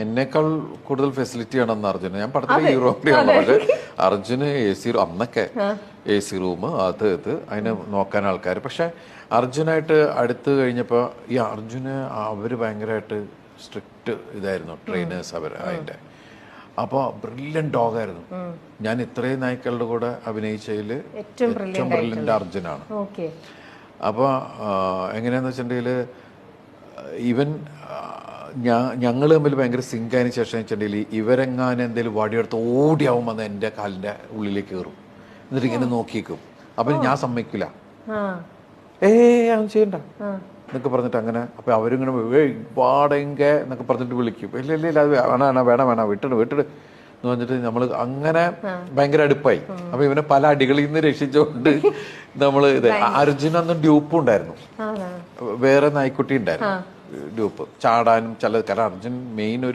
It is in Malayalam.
എന്നേക്കാൾ കൂടുതൽ ഫെസിലിറ്റി ആണെന്ന് അർജുന. ഞാൻ പടത്തിൽ യൂറോപ്പിലാണ്. പക്ഷെ അർജുന് എ സി അന്നൊക്കെ എ സി റൂം അത് ഇത് അതിന് നോക്കാൻ ആൾക്കാർ. പക്ഷെ അർജുനായിട്ട് അടുത്ത് കഴിഞ്ഞപ്പോൾ ഈ അർജുന് അവർ ഭയങ്കരമായിട്ട് സ്ട്രിക്റ്റ് ഇതായിരുന്നു. ട്രെയിനേഴ്സ് അവർ അതിന്റെ. അപ്പോൾ ബ്രില്യൻ ഡോഗായിരുന്നു ഞാൻ ഇത്രയും നായ്ക്കളുടെ കൂടെ അഭിനയിച്ചതിൽ ഏറ്റവും ബ്രില്യന്റ് അർജുനാണ്. അപ്പോൾ എങ്ങനെയാന്ന് വെച്ചിട്ടുണ്ടെങ്കിൽ ഇവൻ ഞങ്ങൾ തമ്മിൽ ഭയങ്കര സിങ്ക് ആയതിനു ശേഷം വെച്ചിട്ടുണ്ടെങ്കിൽ ഇവരെങ്ങാനും എന്തെങ്കിലും വടിയെടുത്ത് ഓടിയാവും വന്ന് എന്റെ കാലിന്റെ ഉള്ളിലേക്ക് കയറും. എന്നിട്ട് ഇങ്ങനെ നോക്കിയേക്കും. അപ്പം ഞാൻ സമ്മതിക്കില്ല. ഏ അത് ചെയ്യണ്ട. എന്നൊക്കെ പറഞ്ഞിട്ട് അങ്ങനെ അപ്പം അവരിങ്ങനെ വാടക എന്നൊക്കെ പറഞ്ഞിട്ട് വിളിക്കും. ഇല്ല ഇല്ല ഇല്ല അത് വേണം വേണം വേണം വേണം വിട്ടിട് വിട്ടിട്. എന്ന് പറഞ്ഞിട്ട് നമ്മൾ അങ്ങനെ ഭയങ്കര അടുപ്പായി. അപ്പൊ ഇവനെ പല അടികളിൽ നിന്ന് രക്ഷിച്ചുകൊണ്ട് നമ്മൾ ഇത് അർജുനൊന്നും അന്ന് ഡ്യൂപ്പും ഉണ്ടായിരുന്നു. വേറെ നായ്ക്കുട്ടി ഉണ്ടായിരുന്നു. ഡ്യൂപ്പ് ചാടാനും ചില കാരണം അർജുൻ മെയിൻ ഒരു